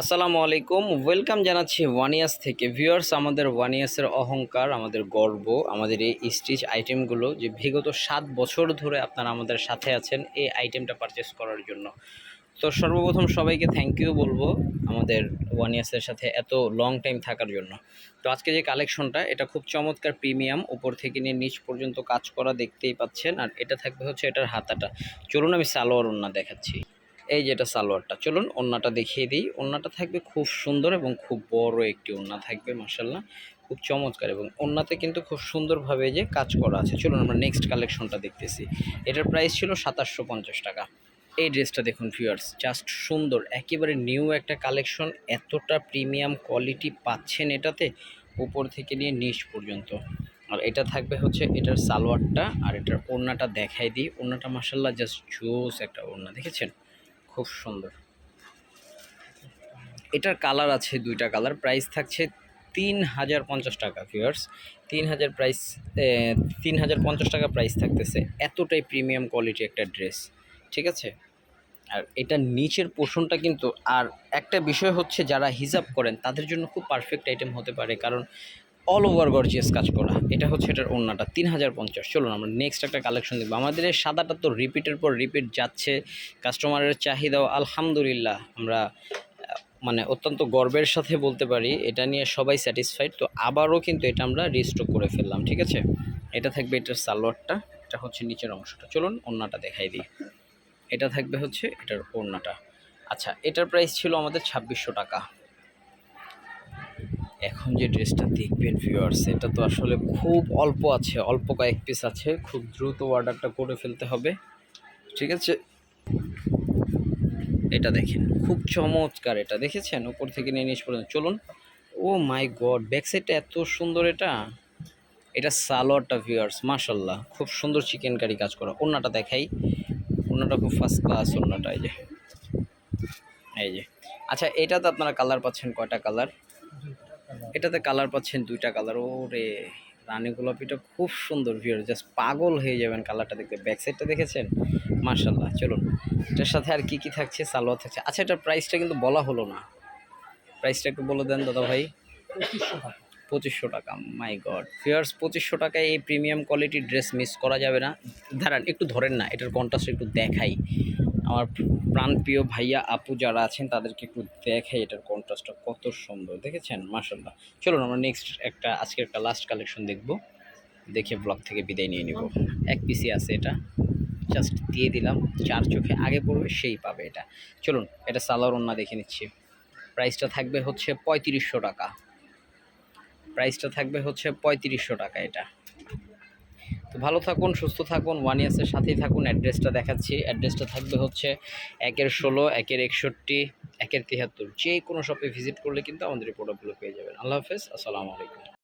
আসসালামু আলাইকুম। ওয়েলকাম জানাচ্ছি ওয়ানিয়াস থেকে। ভিউয়ার্স আমাদের ওয়ানিয়াসের অহংকার, আমাদের গর্ব, আমাদের এই স্টিচ আইটেমগুলো যে বিগত সাত বছর ধরে আপনারা আমাদের সাথে আছেন, এই আইটেমটা পারচেস করার জন্য। তো সর্বপ্রথম সবাইকে থ্যাংক ইউ বলব আমাদের ওয়ানিয়াসের সাথে এত লং টাইম থাকার জন্য। তো আজকে যে কালেকশনটা এটা খুব চমৎকার প্রিমিয়াম উপর থেকে নিয়ে নিচ পর্যন্ত কাজ করা দেখতেই পাচ্ছেন, আর এটা থাকবে হচ্ছে এটার হাতাটা। চলুন আমি সালোয়ার ওন্না দেখাচ্ছি। এই যেটা সালোয়ারটা, চলুন ওন্নাটা দেখিয়ে দিই। ওন্নাটা থাকবে খুব সুন্দর এবং খুব বড় একটি ওন্না থাকবে মাসাল্লাহ খুব চমৎকার এবং ওন্নাতে কিন্তু খুব সুন্দরভাবে যে কাজ করা আছে। চলুন আমরা নেক্সট কালেকশনটা দেখতেছি। এটার প্রাইস ছিল সাতাশশো পঞ্চাশ টাকা। এই ড্রেসটা দেখুন ভিউয়ার্স জাস্ট সুন্দর, একেবারে নিউ একটা কালেকশন এতটা প্রিমিয়াম কোয়ালিটি পাচ্ছেন এটাতে, উপর থেকে নিয়ে নিচ পর্যন্ত। আর এটা থাকবে হচ্ছে এটার সালোয়ারটা, আর এটার ওড়নাটা দেখাই দিই। ওড়নাটা মাসাল্লাহ জাস্ট জোস একটা ওড়না দেখেছেন? খুব সুন্দর। এটার কালার আছে দুইটা কালার প্রাইস থাকছে তিন হাজার পঞ্চাশ টাকা ভিউয়ার্স তিন হাজার প্রাইস তিন হাজার পঞ্চাশ টাকা প্রাইস থাকতেছে এতটাই প্রিমিয়াম কোয়ালিটি একটা ড্রেস ঠিক আছে? আর এটা নিচের পোষণটা কিন্তু, আর একটা বিষয় হচ্ছে যারা হিসাব করেন, তাদের জন্য খুব পারফেক্ট আইটেম হতে পারে। কারণ অল ওভার গর্জিয়াস কাজ করা। এটা হচ্ছে এটার ওড়নাটা তিন হাজার পঞ্চাশ। চলুন আমরা নেক্সট একটা কালেকশন দেখব। আমাদের এই সাদাটা তো রিপিটের পর রিপিট যাচ্ছে। কাস্টমারের চাহিদাও আলহামদুলিল্লাহ আমরা মানে অত্যন্ত গর্বের সাথে বলতে পারি, এটা নিয়ে সবাই স্যাটিসফাইড তো আবারও কিন্তু এটা আমরা রিস্টক করে ফেললাম, ঠিক আছে? এটা থাকবে এটার সালোয়ারটা, এটা হচ্ছে নিচের অংশটা। চলুন ওড়নাটা দেখাই দিই। এটা থাকবে হচ্ছে এটার ওড়নাটা। আচ্ছা এটার প্রাইস ছিল আমাদের ছাব্বিশশো টাকা। এখন যে ড্রেসটা দেখবেন ভিউয়ার্স এটা তো আসলে খুব অল্প আছে, অল্প কয়েক পিস আছে। খুব দ্রুত অর্ডারটা করে ফেলতে হবে। ঠিক আছে? এটা দেখেন, খুব চমৎকার এটা। দেখেছেন? উপর থেকে নিয়ে নিচ পর্যন্ত। চলুন। ও মাই গড ব্যাক সাইডটা এত সুন্দর এটা। এটা সালোয়ারটা ভিউয়ার্স মাশাল্লাহ খুব সুন্দর চিকেন কারি কাজ করা। ওড়নাটা দেখাই। ওড়নাটা খুব ফার্স্ট ক্লাস ওড়নাটা, এই যে। এই যে। আচ্ছা এটাতে আপনারা কালার পাচ্ছেন কয়টা কালার এটাতে কালার পাচ্ছেন দুইটা কালার ও রে রানী গোলাপিটা খুব সুন্দর ভিউর জাস্ট পাগল হয়ে যাবেন কালারটা দেখতে। ব্যাক সাইডটা দেখেছেন? মার্শাল্লাহ চলুন। এটার সাথে আর কি কি থাকছে? সালোয়ার থাকছে। আচ্ছা এটার প্রাইসটা কিন্তু বলা হলো না। প্রাইসটা একটু বলে দেন দাদা ভাই। পঁচিশশো টাকা। মাই গড ফিয়ার্স পঁচিশশো টাকায় এই প্রিমিয়াম কোয়ালিটির ড্রেস মিস করা যাবে না। দাঁড়ান একটু ধরেন না এটার কন্ট্রাস্ট একটু দেখাই। আমার প্রাণপ্রিয় ভাইয়া, আপু যারা আছেন, তাদেরকে একটু দেখাই এটার কন্ট্রাস্টটা কত সুন্দর, দেখেছেন? মাসাল্লাহ চলুন আমরা নেক্সট একটা, আজকের একটা লাস্ট কালেকশন দেখব। দেখে ব্লগ থেকে বিদায় নিয়ে নিব। এক পিসি আছে এটা। জাস্ট দিয়ে দিলাম চার চোখে আগে পড়বে, সেই পাবে এটা। চলুন, এটা সালোয়ার ওন্না দেখে নিচ্ছি। প্রাইসটা থাকবে হচ্ছে পঁয়ত্রিশশো টাকা। প্রাইসটা থাকবে হচ্ছে পঁয়ত্রিশশো টাকা এটা। তো ভালো থাকুন, সুস্থ থাকুন ওয়ান ইয়ার্সের সাথেই থাকুন। অ্যাড্রেসটা দেখাচ্ছি। অ্যাড্রেসটা থাকবে হচ্ছে একের ষোলো, একের একষট্টি, একের তিয়াত্তর যে কোনো শপে ভিজিট করলে কিন্তু আমাদের এই প্রোডাক্টগুলো পেয়ে যাবেন। আল্লাহ হাফেজ, আসসালামু আলাইকুম।